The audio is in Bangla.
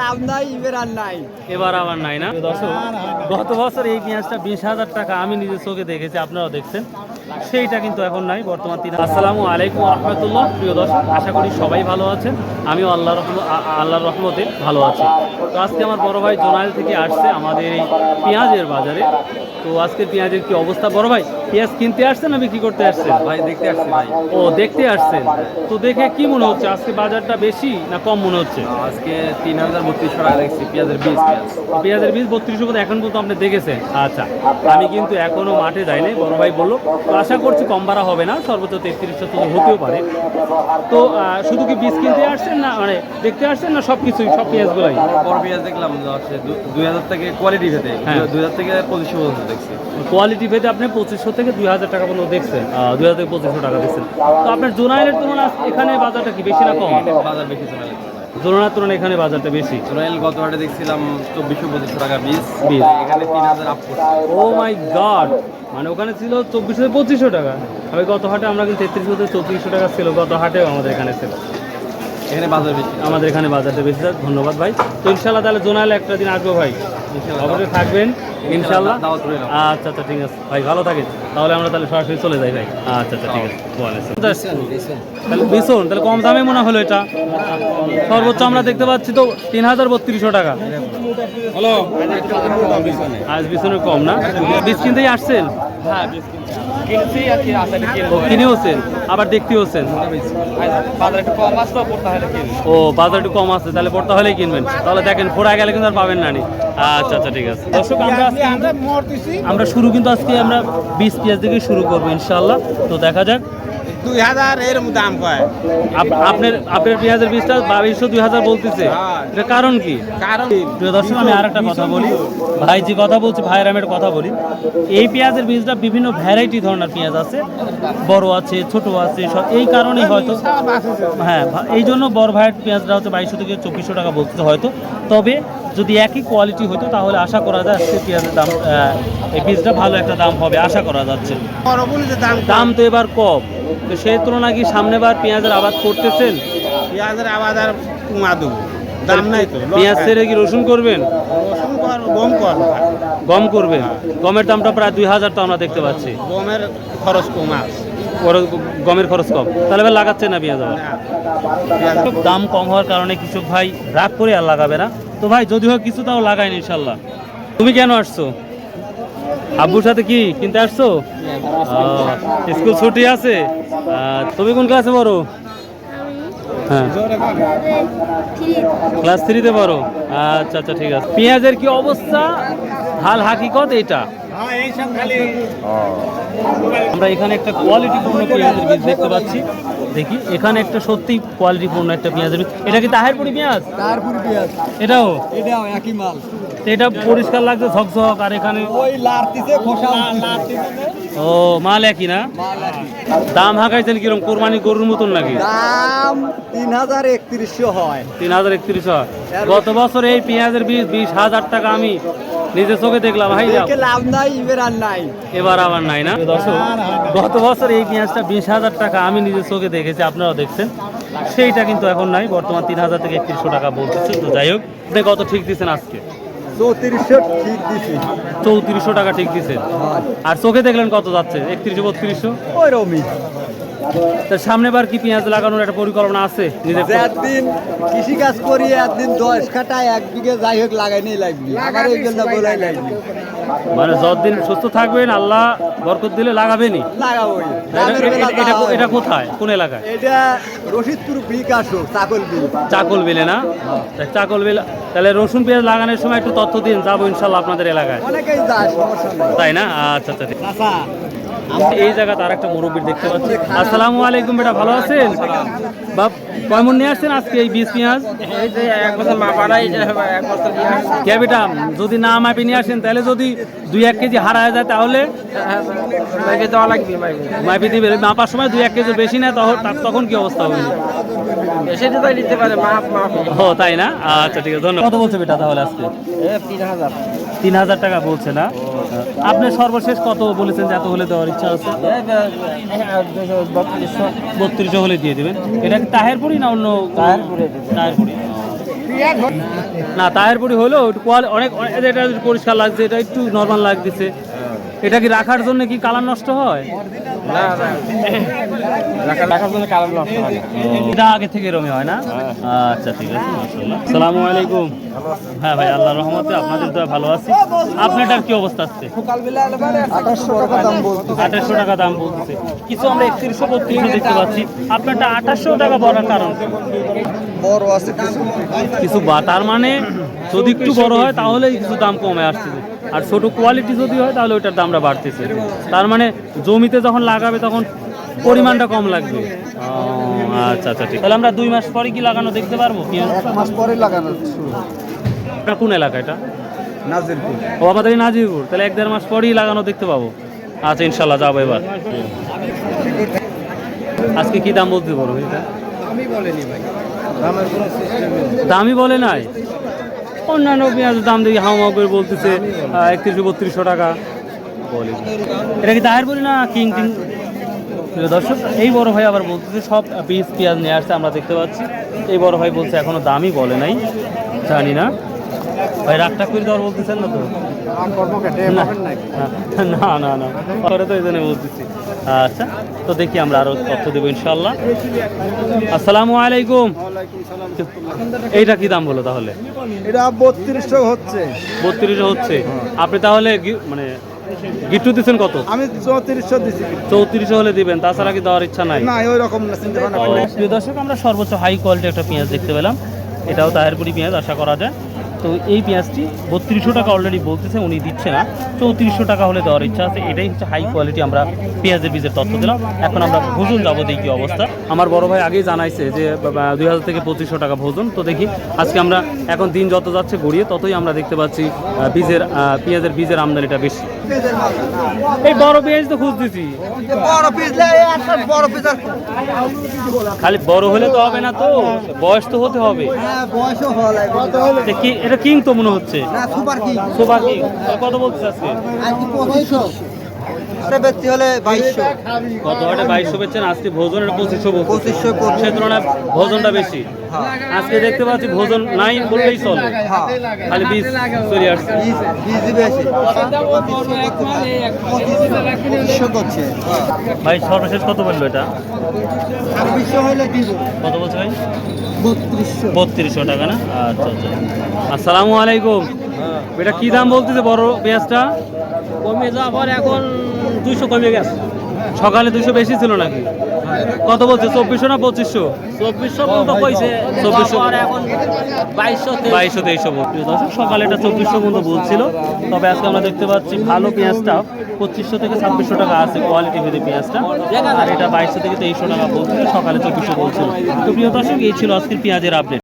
লাভ নাই, এবার আর নাই। এবার নাই না? গত বছর এই বিশ হাজার টাকা আমি নিজের চোখে দেখেছি, আপনারাও দেখছেন। সেইটা কিন্তু এখন নাই, বর্তমান আসসালামু প্রিয় আশা করি সবাই ভালো আছেন। আল্লাহ রহম আল্লাহর রহমতে ভালো আছি। তো আজকে আমার বড় ভাই জোনাইল থেকে আসছে আমাদের এই পেঁয়াজের বাজারে। তো আজকে পেঁয়াজের কি অবস্থা? বড় ভাই পেঁয়াজ কিনতে আসছেন না বিক্রি করতে আসছেন? ভাই দেখতে আসছি ভাই। ও দেখতে আসছেন। তো দেখে কি মনে হচ্ছে আজকে বাজারটা বেশি না কম মনে হচ্ছে? আজকে তিন হাজার বত্রিশশো টাকা দেখছি পেঁয়াজের বীজ পেঁয়াজ। পেঁয়াজের বীজ বত্রিশশো করে এখন পর্যন্ত আপনি দেখেছেন? আচ্ছা আমি কিন্তু এখনও মাঠে যাইনি বড় ভাই বলল। তো আশা করছি কম বাড়া হবে না সর্বোচ্চ তেত্রিশশো তো হতেও পারে। তো শুধু কি বীজ কিনতে আসছেন না মানে দেখতে আসছেন না সব কিছুই সব পেঁয়াজগুলাই? বড় পেঁয়াজ দেখলাম দুই হাজার থেকে কোয়ালিটি ভেদে হ্যাঁ। দুই হাজার থেকে পঁচিশশো পর্যন্ত দেখছি। কোয়ালিটি ভেদে আপনি পঁচিশশো থেকে দুই হাজার টাকা পর্যন্ত দেখছেন দুই হাজার থেকে পঁচিশশো টাকা দেখছেন। তো আপনার জোনাইলের তুলনায় এখানে বাজারটা কি বেশি না কম? বাজার বেশি সোনালি জোনার তুলনায় এখানে বাজারটা বেশি। সোনাইল গত হাটে দেখছিলাম চব্বিশশো পঁচিশশো টাকা বীজ। বীজ। এখানে তিন হাজার আপ ও মাই গড মানে ওখানে ছিল চব্বিশশো পঁচিশশো টাকা। আমি গত হাটে আমরা কিন্তু তেত্রিশশো থেকে চৌত্রিশশো টাকা ছিল গত হাটেও আমাদের এখানে ছিল। এখানে বাজার বেশি। আমাদের এখানে বাজারটা বেশি। স্যার ধন্যবাদ ভাই। তো ইনশাল্লাহ তাহলে জোনালে একটা দিন আসব ভাই। অবশ্যই থাকবেন। ইনশাল্লাহ আচ্ছা আচ্ছা ঠিক আছে। ভাই ভালো থাকেন। তাহলে আমরা তাহলে সরাসরি চলে যাই ভাই। আচ্ছা আচ্ছা ঠিক আছে। তাহলে ভীষণ তাহলে কম দামে মনে হলো এটা। সর্বোচ্চ আমরা দেখতে পাচ্ছি তো তিন হাজার বত্রিশশো টাকা। হ্যালো। আজ ভীষণের কম না? বীজ কিনতেই আসছেন? হ্যাঁ কিনছি। আর কি আসলে ও কিনে আবার দেখতে বাজার একটু কম আসতো পড়তে হলে ও বাজার একটু কম আছে তাহলে পড়তে হলেই কিনবেন। তাহলে দেখেন ফোড়া গেলে কিন্তু আর পাবেন না আচ্ছা আচ্ছা ঠিক আছে। দর্শক আমরা আজকে আমরা শুরু কিন্তু আজকে আমরা বিশ পেঁয়াজ থেকে শুরু করব ইনশাল্লাহ তো দেখা যাক। দুই হাজার এরম দাম কয় আপ- আপনার আপনার পেঁয়াজের বীজটা বাইশশো দুই হাজার বলতেছে। এটা কারণ কি? কারণ প্রিয় দর্শক আমি আর একটা কথা বলি। ভাই যে কথা বলছি ভাইয়ের আমি কথা বলি। এই পেঁয়াজের বীজটা বিভিন্ন ভ্যারাইটি ধরনের পেঁয়াজ আছে। বড় আছে ছোট আছে সব এই কারণেই হয়তো হ্যাঁ এই জন্য বড় ভাইয়ের পেঁয়াজটা হচ্ছে বাইশশো থেকে চব্বিশশো টাকা বলতেছে হয়তো। তবে যদি একই কোয়ালিটি হতো তাহলে আশা করা যায় আজকে পেঁয়াজের দাম এই বীজটা ভালো একটা দাম হবে আশা করা যাচ্ছে। দাম তো এবার কম। তো সেই তুলনায় কি সামনেবার পেঁয়াজের আবাদ করতেছেন? পেঁয়াজের আবাদ আর কমা দেবো দাম নাই তো পেঁয়াজ ছেড়ে কি রসুন করবেন? রসুন কর গম কর। গম করবেন। গমের দামটা প্রায় দুই হাজার তো আমরা দেখতে পাচ্ছি। গমের খরচ কম ওর- গমের খরচ কম। তাহলে এবার লাগাচ্ছে না পেঁয়াজ দাম কম হওয়ার কারণে কৃষক ভাই রাগ করে আর লাগাবে না। তো ভাই যদি হোক কিছু তাও লাগাইনি ইনশাল্লাহ। তুমি কেন আসছো? আব্বুর সাথে কি কিনতে আসছো? স্কুল ছুটি আছে। তুমি কোন ক্লাসে পড়ো? হ্যাঁ। ক্লাস থ্রিতে পড়ো। আচ্ছা আচ্ছা ঠিক আছে। পেঁয়াজের কি অবস্থা? হাল হাকিকত এটা আমরা এখানে একটা কোয়ালিটিপূর্ণ পেঁয়াজের বীজ দেখতে পাচ্ছি। দেখি এখানে একটা সত্যি কোয়ালিটিপূর্ণ একটা পেঁয়াজের বীজ। এটা কি তাহেরপুরি পেঁয়াজ? তারপুর পেঁয়াজ। এটাও? এটাও একই মাল। এটা পরিষ্কার লাগছে ঝকঝক আর এখানে খোসা ও মাল একই না? দাম হাঁকাইছেন কিরম? কোরবানি গরুর মতন নাকি? দাম তিন হাজার একত্রিশশো হয়। তিন হাজার একত্রিশ গত বছর এই পেঁয়াজের বীজ বিশ হাজার টাকা আমি নিজে চোখে দেখলাম। ভাই লাভ নাই এবার আর নাই। এবার আবার নাই না? দর্শক গত বছর এই পেঁয়াজটা বিশ হাজার টাকা আমি নিজের চোখে দেখেছি আপনারাও দেখছেন। সেইটা কিন্তু এখন নাই বর্তমান তিন হাজার থেকে একত্রিশশো টাকা বলতেছে। তো যাই হোক আপনি কত ঠিক দিচ্ছেন আজকে? চৌত্রিশশো ঠিক দিছি। চৌত্রিশশো টাকা ঠিক দিছে। আর চোখে দেখলেন কত যাচ্ছে? একত্রিশশো বত্রিশশো? ওই রমি তা সামনে বার কি পেঁয়াজ লাগানোর একটা পরিকল্পনা আছে? একদিন কৃষি কাজ করি একদিন দশ কাটায় এক বিঘে যাই হোক লাগাইনি লাগবে আমার ওই জন্য বলাই লাগবি মানে যতদিন সুস্থ থাকবেন আল্লাহ বরকত দিলে লাগাবেনই। লাগাবো এটা- কোথায়? কোন এলাকায়? এটা রশিদপুর বিকাশ চাকল বিল। চাকল বেলে না? চাকল বেলে তাহলে রসুন পেঁয়াজ লাগানোর সময় একটু তথ্য দিন যাব ইনশাল্লাহ আপনাদের এলাকায়। তাই না? আচ্ছা আচ্ছা। আমরা এই জায়গাতে আরেকটা মুরব্বী দেখতে পাচ্ছি। আসসালামু আলাইকুম বেটা ভালো আছেন? বাপ কয় নিয়ে আসছেন আজকে এই বীজ পেঁয়াজ? এই যে এক বছর মা পাড়াই এক বছর কে বেটা যদি না মাপে নিয়ে আসেন তাহলে যদি দুই এক কেজি হারা যায় তাহলে? মাইকে দেওয়া লাগবে মাইকে মাপে দিবে মাপার সময় দুই এক কেজি বেশি নেয় তখন তখন কি অবস্থা হবে? তাই নিতে পারে মাপ মাপ। ও তাই না? আচ্ছা ঠিক আছে ধন্যবাদ। কত বলছে বেটা তাহলে আজকে? তিন হাজার। টাকা বলছে না? আপনি সর্বশেষ কত বলেছেন যে এত হলে দেওয়ার ইচ্ছা আছে? বত্রিশ হলে দিয়ে দেবেন। এটা কি তাহেরপুরি না অন্য তাহেরপুরি না তাহেরপুরি হলো অনেক এটা পরিষ্কার লাগছে এটা একটু নর্মাল লাগতেছে। এটা কি রাখার জন্য কি কালার নষ্ট হয়? না। রাখার রাখার জন্য কালার নষ্ট হয় এটা আগে থেকে এরমই হয় না? আচ্ছা ঠিক আছে মাশাআল্লাহ। আসসালামু আলাইকুম। হ্যাঁ ভাই আল্লাহর রহমতে আপনাদের তো ভালো আছি। কি অবস্থা আছে? আঠাশশো টাকা দাম কিছু আমরা একত্রিশশো বত্রিশশো দেখতে পাচ্ছি। আপনারটা আঠাশশো টাকা বলার কারণ? বড় আছে কিছু। কিছু বা তার মানে যদি একটু বড় হয় তাহলে কিছু দাম কমে আসতেছে। আর ছোট কোয়ালিটি যদি হয় তাহলে ওইটার দামটা বাড়তেছে। তার মানে জমিতে যখন লাগাবে তখন পরিমাণটা কম লাগবে। আচ্ছা আচ্ছা ঠিক। তাহলে আমরা দুই মাস পরে কি লাগানো দেখতে পারব? কি? এক মাস পরে লাগানো আপনার কোন এলাকা এটা? নাজিরপুর। ও আমাদের নাজিরপুর। তাহলে এক দেড় মাস পরেই লাগানো দেখতে পাবো। আচ্ছা ইনশাল্লাহ যাব এবার। আজকে কি দাম বলতে পারব এটা? আমি বলিনি ভাই। দামই বলে নাই? অন্যান্য পেঁয়াজের দাম দেখি হাওয়া করে বলতেছে একত্রিশশো বত্রিশশো টাকা। বলে। এটা কি দায়ের বলি না কিং কিং? প্রিয় দর্শক এই বড় ভাই আবার বলতেছে সব পিস পেঁয়াজ নিয়ে আসছে আমরা দেখতে পাচ্ছি। এই বড় ভাই বলছে এখনও দামই বলে নাই জানি না। ভাই রাগটা করে দেওয়ার বলতেছেন না তো? না না না পরে তো এই জন্য বলতেছি। আচ্ছা তো দেখি আমরা আরও তথ্য দেবো ইনশাল্লাহ আসসালামু আলাইকুম। এইটা কি দাম বলো তাহলে? এটা বত্রিশশো হচ্ছে। বত্রিশ হচ্ছে। আপনি তাহলে মানে গিট্টু দিচ্ছেন কত? আমি চৌত্রিশশো দিচ্ছি চৌত্রিশশো হলে দিবেন তাছাড়া কি দেওয়ার ইচ্ছা নাই? না ওই রকম না চিন্তা ভাবনা প্রিয় দর্শক আমরা সর্বোচ্চ হাই কোয়ালিটি একটা পেঁয়াজ দেখতে পেলাম। এটাও তাহেরপুরি পেঁয়াজ আশা করা যায়। তো এই পেঁয়াজটি বত্রিশশো টাকা অলরেডি বলতেছে উনি দিচ্ছে না। চৌত্রিশশো টাকা হলে দেওয়ার ইচ্ছা আছে। এটাই হচ্ছে হাই কোয়ালিটি আমরা পেঁয়াজের বীজের তথ্য দিলাম। এখন আমরা ভোজন যাব দেখি অবস্থা। আমার বড় ভাই আগেই জানাইছে যে দুই হাজার থেকে পঁচিশশো টাকা ভোজন। তো দেখি আজকে আমরা এখন দিন যত যাচ্ছে গড়িয়ে ততই আমরা দেখতে পাচ্ছি বীজের পেঁয়াজের বীজের আমদানিটা বেশি। এই বড় পেঁয়াজ তো খুঁজতেছি। খালি বড় হলে তো হবে না তো। বয়স তো হতে হবে। হ্যাঁ কি এটা কিং তো মনে হচ্ছে। না সুপার কিং। Super king. কত বলছিস আজকে? ব্যক্তি হলে বাইশশো। কত হাটে বাইশশো বেচছেন আজকে ভোজনের পঁচিশশো সে তুলনায় ভোজনটা বেশি। আজকে দেখতে পাচ্ছি ভোজন নাই বললেই চলে। হ্যাঁ। খালি বীজ চলে আসছে। ভাই সর্বশেষ কত বলল এটা? ছাব্বিশশো হলে দিব। কত বলছে ভাই? বত্রিশশো। বত্রিশশো টাকা না? আচ্ছা আচ্ছা। আসসালামু আলাইকুম। এটা কি দাম বলতেছে বড় পেঁয়াজটা? কমে যাওয়ার এখন দুইশো কমে গেছে। সকালে দুশো বেশি ছিল নাকি? কত বলছে চব্বিশশো না পঁচিশশো? চব্বিশশো পর্যন্ত কইছে চব্বিশশো। বাইশশো বাইশশো তেইশশো প্রিয় দর্শক সকালে এটা চব্বিশশো পর্যন্ত বলছিল। তবে আজকে আমরা দেখতে পাচ্ছি ভালো পেঁয়াজটা। পঁচিশশো থেকে ছাব্বিশশো টাকা আছে কোয়ালিটি ভেদে পেঁয়াজটা। আর এটা বাইশশো থেকে তেইশশো টাকা বলছিল সকালে চব্বিশশো বলছিল। তো প্রিয় দর্শক এই ছিল আজকের পেঁয়াজের আপডেট